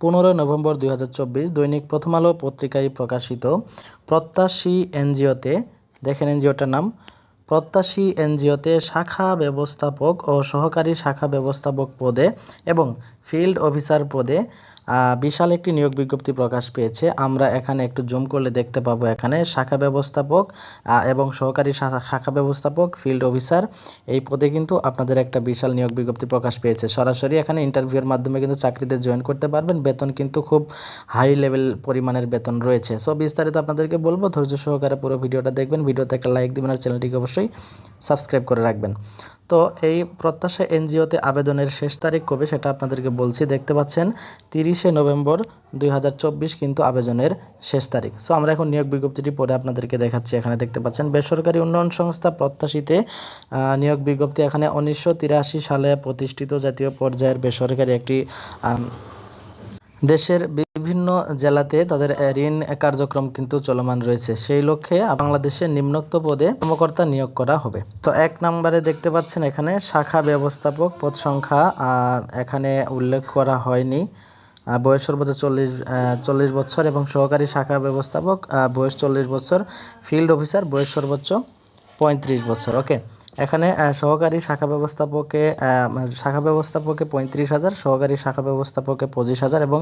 পনেরোই নভেম্বর দুই হাজার চব্বিশ দৈনিক প্রথম আলো পত্রিকায় প্রকাশিত প্রত্যাশী এনজিওতে, দেখেন এনজিওটার নাম প্রত্যাশী এনজিওতে শাখা ব্যবস্থাপক ও সহকারী শাখা ব্যবস্থাপক পদে এবং ফিল্ড অফিসার পদে বিশাল একটি নিয়োগ বিজ্ঞপ্তি প্রকাশ পেয়েছে। আমরা এখানে একটু জুম করলে দেখতে পাবো এখানে শাখা ব্যবস্থাপক এবং সহকারী শাখা ব্যবস্থাপক, ফিল্ড অফিসার এই পদে কিন্তু আপনাদের একটা বিশাল নিয়োগ বিজ্ঞপ্তি প্রকাশ পেয়েছে। সরাসরি এখানে ইন্টারভিউয়ের মাধ্যমে কিন্তু চাকরিতে জয়েন করতে পারবেন। বেতন কিন্তু খুব হাই লেভেল পরিমাণের বেতন রয়েছে। সো বিস্তারিত আপনাদেরকে বলব, ধৈর্য সহকারে পুরো ভিডিওটা দেখবেন। ভিডিওতে একটা লাইক দিবেন আর চ্যানেলটিকে অবশ্যই সাবস্ক্রাইব করে রাখবেন। তো এই প্রত্যাশা এনজিওতে আবেদনের শেষ তারিখ কবে সেটা আপনাদেরকে বলছি, দেখতে পাচ্ছেন তিরিশে নভেম্বর দুই হাজার চব্বিশ কিন্তু আবেদনের শেষ তারিখ। সো আমরা এখন নিয়োগ বিজ্ঞপ্তিটি পরে আপনাদেরকে দেখাচ্ছি। এখানে দেখতে পাচ্ছেন বেসরকারি উন্নয়ন সংস্থা প্রত্যাশীতে নিয়োগ বিজ্ঞপ্তি এখানে উনিশশো তিরাশি সালে প্রতিষ্ঠিত জাতীয় পর্যায়ের বেসরকারি একটি দেশের বিভিন্ন জেলাতে তাদের ঋণ কার্যক্রম কিন্তু চলমান রয়েছে। সেই লক্ষ্যে বাংলাদেশের নিম্নোক্ত পদে কর্মকর্তা নিয়োগ করা হবে। তো এক নম্বরে দেখতে পাচ্ছেন এখানে শাখা ব্যবস্থাপক পদ সংখ্যা এখানে উল্লেখ করা হয়নি। বয়স সর্বোচ্চ চল্লিশ চল্লিশ বছর এবং সহকারী শাখা ব্যবস্থাপক বয়স চল্লিশ বছর। ফিল্ড অফিসার বয়স সর্বোচ্চ পঁয়ত্রিশ বছর। ওকে। এখানে সহকারী শাখা ব্যবস্থাপকে শাখা ব্যবস্থাপকে পঁয়ত্রিশ হাজার, সহকারী শাখা ব্যবস্থাপকে পঁচিশ হাজার এবং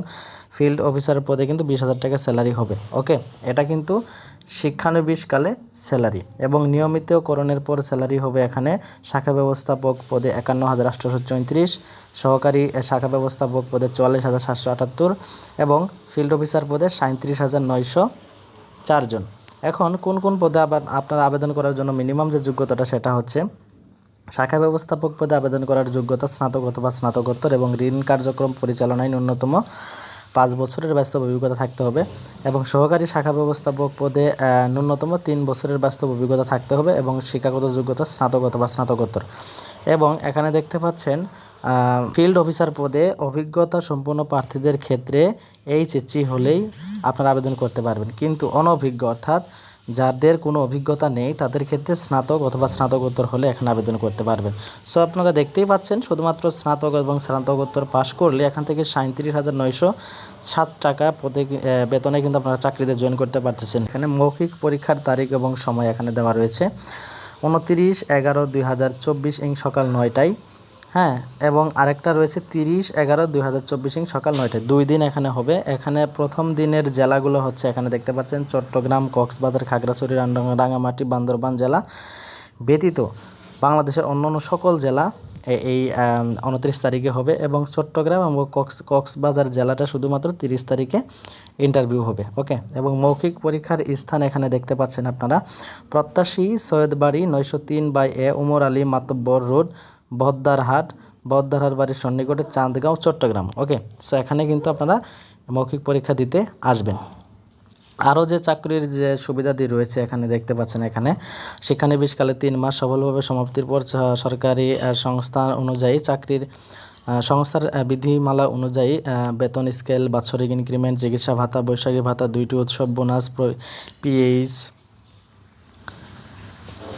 ফিল্ড অফিসার পদে কিন্তু বিশ হাজার টাকা স্যালারি হবে, ওকে? এটা কিন্তু শিক্ষানবিশকালে স্যালারি এবং নিয়মিতকরণের পর স্যালারি হবে এখানে শাখা ব্যবস্থাপক পদে একান্ন হাজার আটশোশো চৌত্রিশ, সহকারী শাখা ব্যবস্থাপক পদে চুয়াল্লিশ হাজার সাতশো আটাত্তর এবং ফিল্ড অফিসার পদে সাঁত্রিশ হাজার নয়শো চারজন এখন কোন কোন পদে আবার আপনার আবেদন করার জন্য মিনিমাম যে যোগ্যতাটা সেটা হচ্ছে শাখা ব্যবস্থাপক পদে আবেদন করার যোগ্যতা স্নাতক অথবা স্নাতকোত্তর এবং ঋণ কার্যক্রম পরিচালনায় ন্যূনতম পাঁচ বছরের বাস্তব অভিজ্ঞতা থাকতে হবে এবং সহকারী শাখা ব্যবস্থাপক পদে ন্যূনতম তিন বছরের বাস্তব অভিজ্ঞতা থাকতে হবে এবং শিক্ষাগত যোগ্যতা স্নাতক বা স্নাতকোত্তর। এবং এখানে দেখতে পাচ্ছেন ফিল্ড অফিসার পদে অভিজ্ঞতা সম্পন্ন প্রার্থীদের ক্ষেত্রে এইচএসসি হলেই আপনারা আবেদন করতে পারবেন। কিন্তু অনভিজ্ঞ অর্থাৎ যাদের কোনো অভিজ্ঞতা নেই, তাদের ক্ষেত্রে স্নাতক অথবা স্নাতকোত্তর হলে এখানে আবেদন করতে পারবেন। সো আপনারা দেখতেই পাচ্ছেন, শুধুমাত্র স্নাতক এবং স্নাতকোত্তর পাশ করলে এখান থেকে সাঁত্রিশ হাজার নয়শো সাত টাকা প্রতি বেতনে কিন্তু আপনারা চাকরিতে জয়েন করতে পারতেছেন। এখানে মৌখিক পরীক্ষার তারিখ এবং সময় এখানে দেওয়া রয়েছে। উনতিরিশ এগারো দুই হাজার চব্বিশ ইং সকাল নয়টায়। হ্যাঁ এবং আরেকটা রয়েছে তিরিশ এগারো দুই হাজার চব্বিশ সকাল নয়টায়। দুই দিন এখানে হবে। এখানে প্রথম দিনের জেলাগুলো হচ্ছে এখানে দেখতে পাচ্ছেন চট্টগ্রাম, কক্সবাজার, খাগড়াছড়ি রাঙামাটি বান্দরবান জেলা ব্যতীত বাংলাদেশের অন্যান্য সকল জেলা এই উনত্রিশ তারিখে হবে এবং চট্টগ্রাম এবং কক্স কক্সবাজার জেলাটা শুধুমাত্র তিরিশ তারিখে ইন্টারভিউ হবে, ওকে? এবং মৌখিক পরীক্ষার স্থান এখানে দেখতে পাচ্ছেন আপনারা। প্রত্যাশী সৈয়দবাড়ি নয়শো তিন by A, Umar Ali Matbar road Bahaddarhat Bahaddarhat বাড়ির সন্নিকটে চাঁদগাঁও, চট্টগ্রাম। ওকে সো এখানে কিন্তু আপনারা মৌখিক পরীক্ষা দিতে আসবেন। আরও যে চাকরির যে সুবিধাদি রয়েছে এখানে দেখতে পাচ্ছেন এখানে শিক্ষানবিশকালে তিন মাস সফলভাবে সমাপ্তির পর সরকারি সংস্থা অনুযায়ী চাকরির সংস্থার বিধিমালা অনুযায়ী বেতন স্কেল, বাৎসরিক ইনক্রিমেন্ট, চিকিৎসা ভাতা, বৈশাখী ভাতা, দুইটি উৎসব, বোনাস পিএইচ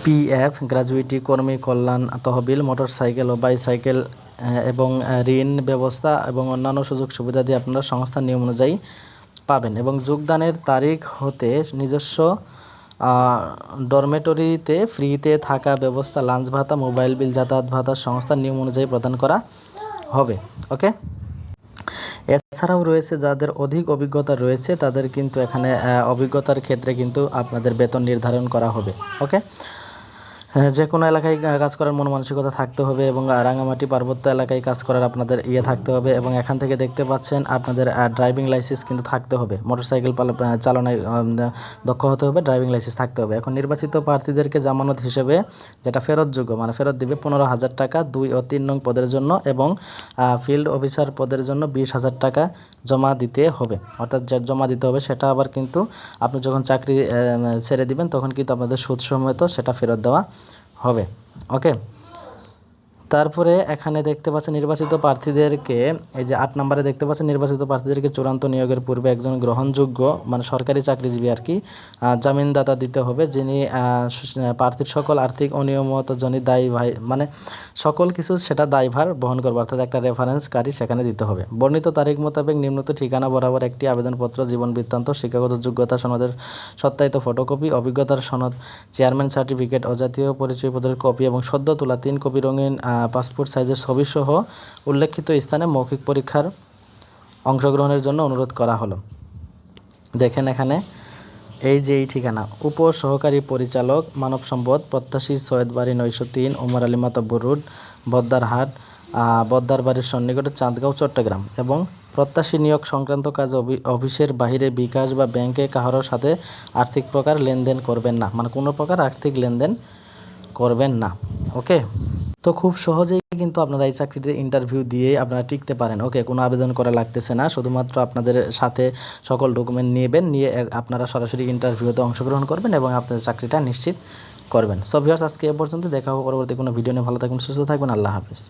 পিএফ গ্র্যাজুইটি কর্মী কল্যাণ, তহবিল, মোটরসাইকেল ও বাইসাইকেল এবং ঋণ ব্যবস্থা এবং অন্যান্য সুযোগ সুবিধা দিয়ে আপনারা সংস্থার নিয়ম অনুযায়ী পাবেন। এবং যোগদানের তারিখ হতে নিজস্ব ডরমেটরিতে ফ্রিতে থাকা ব্যবস্থা, লাঞ্চ ভাতা, মোবাইল বিল, যাতায়াত ভাতা সংস্থার নিয়ম অনুযায়ী প্রদান করা হবে। ওকে? এছাড়াও রয়েছে যাদের অধিক অভিজ্ঞতা রয়েছে, তাদের কিন্তু এখানে অভিজ্ঞতার ক্ষেত্রে কিন্তু আপনাদের বেতন নির্ধারণ করা হবে। ওকে? যে কোনো এলাকায় কাজ করার মন মানসিকতা থাকতে হবে এবং রাঙামাটি পার্বত্য এলাকায় কাজ করার আপনাদের ইয়ে থাকতে হবে এবং এখান থেকে দেখতে পাচ্ছেন আপনাদের ড্রাইভিং লাইসেন্স কিন্তু থাকতে হবে। মোটরসাইকেল চালনায় দক্ষ হতে হবে ড্রাইভিং লাইসেন্স থাকতে হবে। এখন নির্বাচিত প্রার্থীদেরকে জামানত হিসেবে যেটা ফেরতযোগ্য মানে ফেরত দিবে পনেরো হাজার টাকা দুই ও তিন নং পদের জন্য এবং ফিল্ড অফিসার পদের জন্য বিশ হাজার টাকা জমা দিতে হবে। অর্থাৎ যা জমা দিতে হবে সেটা আবার কিন্তু আপনি যখন চাকরি ছেড়ে দিবেন তখন কিন্তু আপনাদের সুদ সমেত সেটা ফেরত দেওয়া হবে ওকে তারপরে এখানে দেখতে পাচ্ছেন নির্বাচিত প্রার্থীদেরকে, এই যে আট নম্বরে দেখতে পাচ্ছেন নির্বাচিত প্রার্থীদেরকে চূড়ান্ত নিয়োগের পূর্বে একজন গ্রহণযোগ্য মানে সরকারি চাকরিজীবী আর কি জামিনদাতা দিতে হবে, যিনি প্রার্থীর সকল আর্থিক অনিয়মত জনিত দায়ী ভাই মানে সকল কিছু সেটা দায়ভার বহন করবে, অর্থাৎ একটা রেফারেন্সকারী সেখানে দিতে হবে। বর্ণিত তারিখ মোতাবেক নিম্নত ঠিকানা বরাবর একটি আবেদনপত্র, জীবন বৃত্তান্ত, শিক্ষাগত যোগ্যতা, সনদের সত্যায়িত ফটোকপি, অভিজ্ঞতার সনদ, চেয়ারম্যান সার্টিফিকেট ও জাতীয় পরিচয়পত্রের কপি এবং সদ্য তোলা তিন কপি রঙিন পাসপোর্ট সাইজের ছবি সহ উল্লেখিত স্থানে মৌখিক পরীক্ষার অংশগ্রহণের জন্য অনুরোধ করা হলো। দেখেন এখানে, এই যে এই ঠিকানা উপ সহকারী পরিচালক মানব সম্পদ, প্রত্যাশী সৈয়দবাড়ি নয়শো তিন ওমর আলী মাতাব্বর রোড বদ্দারহাট বদ্দার বাড়ির সন্নিকটে চাঁদগাঁও, চট্টগ্রাম এবং প্রত্যাশী নিয়োগ সংক্রান্ত কাজ অফিসের বাইরে বিকাশ বা ব্যাংকে কাহারোর সাথে আর্থিক প্রকার লেনদেন করবেন না। মানে কোনো প্রকার আর্থিক লেনদেন করবেন না। ওকে? তো খুব সহজেই কিন্তু আপনারা এই চাকরিতে ইন্টারভিউ দিয়ে আপনারা টিকতে পারেন। ওকে কোনো আবেদন করা লাগতেছে না। শুধুমাত্র আপনাদের সাথে সকল ডকুমেন্ট নেবেন, নিয়ে আপনারা সরাসরি ইন্টারভিউতে অংশগ্রহণ করবেন এবং আপনাদের চাকরিটা নিশ্চিত করবেন। সব ভিউয়ার্স আজকে এ পর্যন্ত দেখা হবে পরবর্তী কোনো ভিডিও নিয়ে। ভালো থাকবেন সুস্থ থাকবেন আল্লাহ হাফিজ।